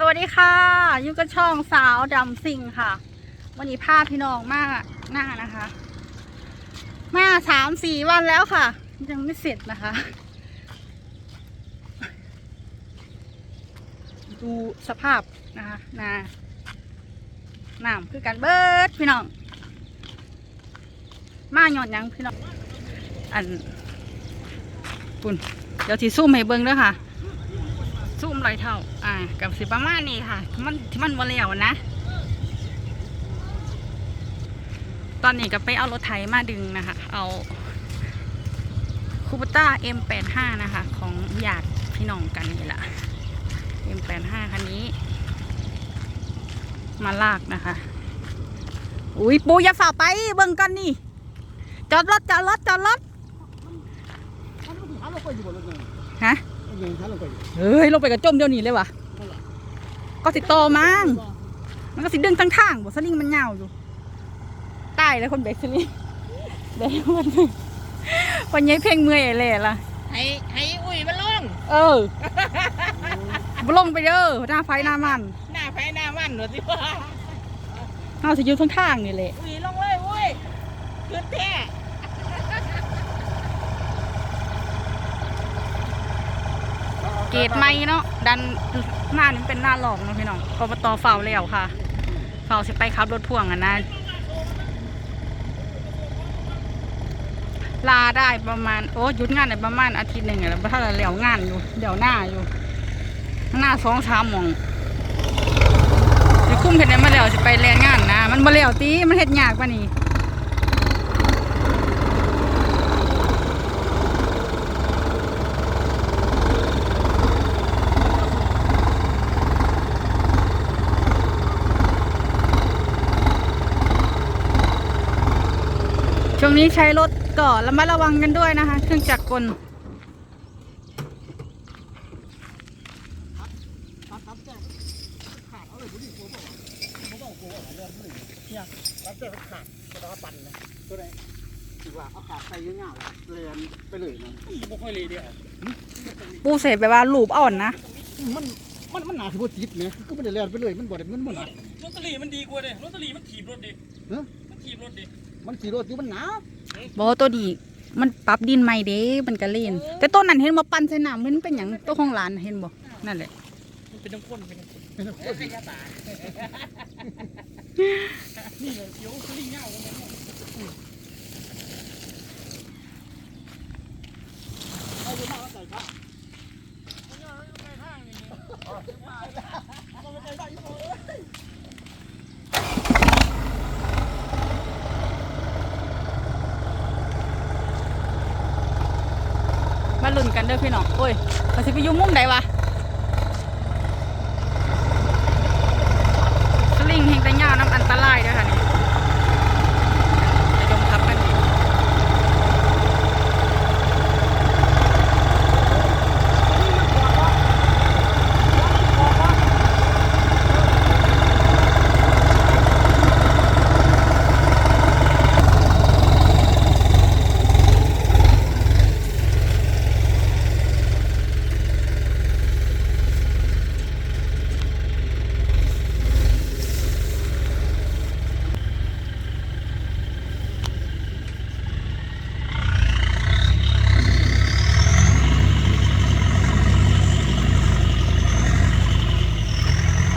สวัสดีค่ะยุกช่องสาวดำซิงค่ะ วันนี้พาพพี่น้องมากหน้านะคะ มาสามสี่วันแล้วค่ะ ยังไม่เสร็จนะคะ ดูสภาพนะคะนาน้ำคือการเบิดพี่น้อง มาหย่อดหยังพี่น้อง อันปุ่นเดี๋ยวทีซูมให้เบิ้งด้วยค่ะ ซูมไรเท่า อ่า กับสิประมาณนี้ค่ะ มันที่มันบนแล้วนะ ตอนนี้ก็ไปเอารถไถมาดึงนะคะ เอาคูปต้า M85 นะคะ ของญาติพี่น้องกันนี่แหละ M85 คันนี้ มาลากนะคะ อุ้ยปูอย่าฝ่าไปเบิ่งกันนี่ จอดรถจอดรถจอดรถฮะ เงินขาลงไปอยู่เฮ้ยลงไปกับจมเดียวนี้เลยวะก็ติดต่อมั้งมันก็สิดึงทั้งทางบ่สลิงมันยาวอยู่ตายแล้วคนเบรกสลิงเดี๋ยววันนึงวันนี้เพลงเมื่อยเลยล่ะให้ให้อุ้ยมันลง เออบ่ลงไปเด้อหน้าไฟหน้ามันหน้าไฟหน้ามันหนูสิว่าเอาสิอยู่ทั้งทางนี่แหละอุ้ยลงเลยอุ้ยขึ้นแท้ เกตไม่เนาะดันหน้านี่เป็นหน้าหลอกเนาะพี่น้องอบตเฝ้าแล้วค่ะเฝ้าสิไปขับรถพ่วงอะนะลาได้ประมาณโอ้หยุดงานได้ประมาณอาทิตย์หนึ่งแล้วถ้าเราเหลียวงานอยู่เดี๋ยวหน้าอยู่ หน้าสองสามมองสิคุ้มเห็นได้มาแล้วสิไปแรงงานนะ มันมาแล้วตีมันเฮ็ดยากกว่านี้ ช่วงนี้ใช้รถก็ระมัดระวังกันด้วยนะคะ เครื่องจักรกลตัดตัดแจ้งขาดเอาเลยบุรีโกบอกว่าเขาบอกโกบอกว่าเรื่องบุรีเนี่ยตัดแจ้งขาดก็ต้องปั่นนะตัวไหนถือว่าเอาขาดใส่เงี้ยๆเลยไปเลยนะไม่ค่อยเลยเดียวปูเสพไปว่าลูบอ่อนนะ มันมันมันหนาถือว่าติดเนี่ยก็ไม่ได้เลียนไปเลย มันบ่ได้มันมันหนาลอตเตอรี่มันดีกว่าเด้ลอตเตอรี่มันถีบรถดิเนอะมันถีบรถดิ มันขี่รถอยู่มันหนาบอกว่าตัวดีมันปรับดินใหม่เด้มันก็เล่น แต่ต้นนั้นเห็นมาปั่นใส่น้ำมันเป็นอย่างตัวของหลานเห็นบ่นั่นแหละมันเป็นน้ำข้นเป็นน้ำข้นเป็นคนพยาบาลนี่เลยเดี๋ยวสลิงเงาเลยเอาอยู่มาใส่ข้า มา ลุ้นกันเด้อพี่น้องโอ้ยเขาสิไปอยุ่มุมใดวะสลิงเฮงแต่ยาวน้ำอันตรายเด้วยค่ะนี่ไปดมทับกันดี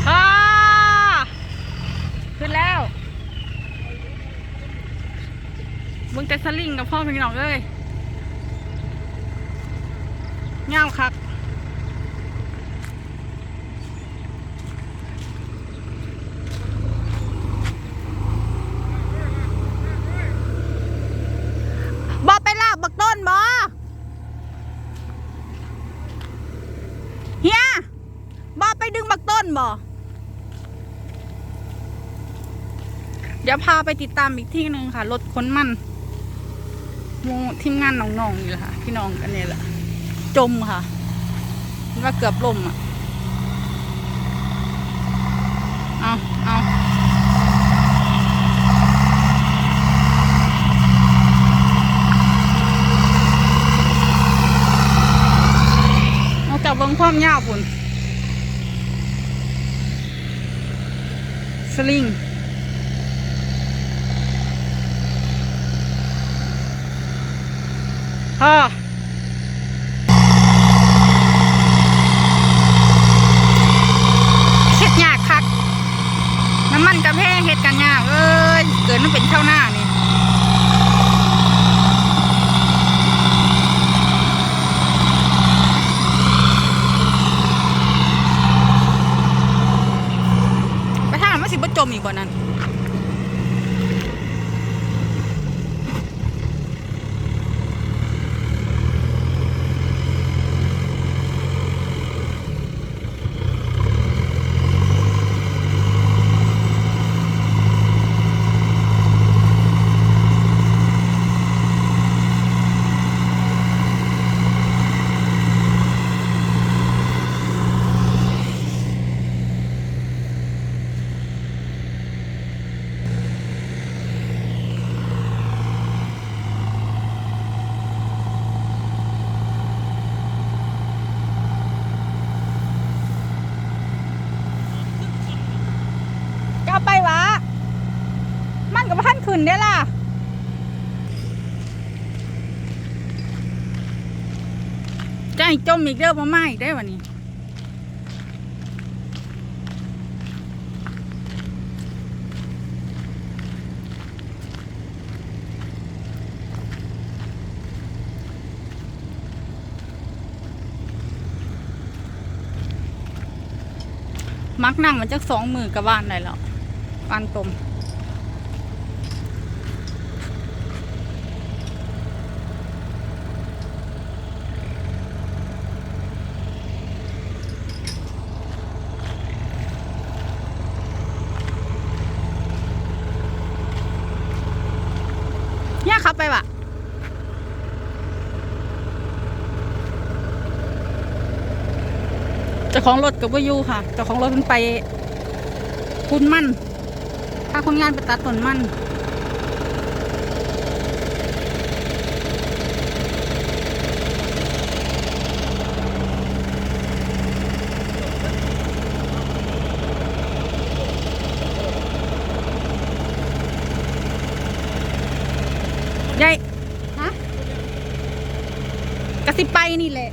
อ่าขึ้นแล้วมึงแต่สลิงกับ พ่อพี่น้องเอ้ยเงาคักบอไปลากบักต้นบอเฮียบอไปดึงบักต้นบอเดี๋ยวพาไปติดตามอีกที่หนึ่งค่ะ รถขนมัน ทีมงานน้องๆนี่แหละค่ะ พี่น้องกันเนี่ยแหละ จมค่ะว่าเกือบล่มอะ เอาเอาเอาจับเบิ้งความยาวปุ่นสลิง พอเฮ็ดยากคัก น้ำมันกระแพงเฮ็ดกันยากเอ้ย เกิดมันเป็นข้าวหน้านี่ ไปทางนั้นมันสิบ่จมอีกบ่นั้น ก็เอาไปวะ มันกับท่า นขึ้นได้ล่ะจะให้จมอีกเด้อบ่มาอีกได้วันนี้มักนั่งมันจักสองมือกับบ้านได้แล้วบ้านตม ไปวะเจ้าของรถกับว่ายูค่ะเจ้าของรถมันไปคุณมั่นถ้าคนงานไปตัดต้นมั่น ยายฮะกระสิไปนี่แหละ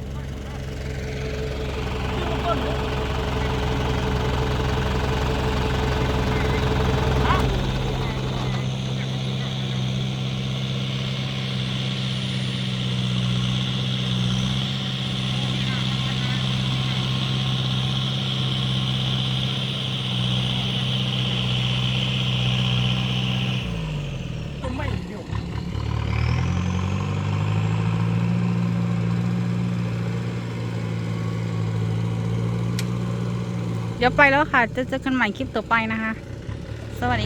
ดี๋ยวไปแล้วค่ะ จะเจอกันใหม่คลิปต่อไปนะคะ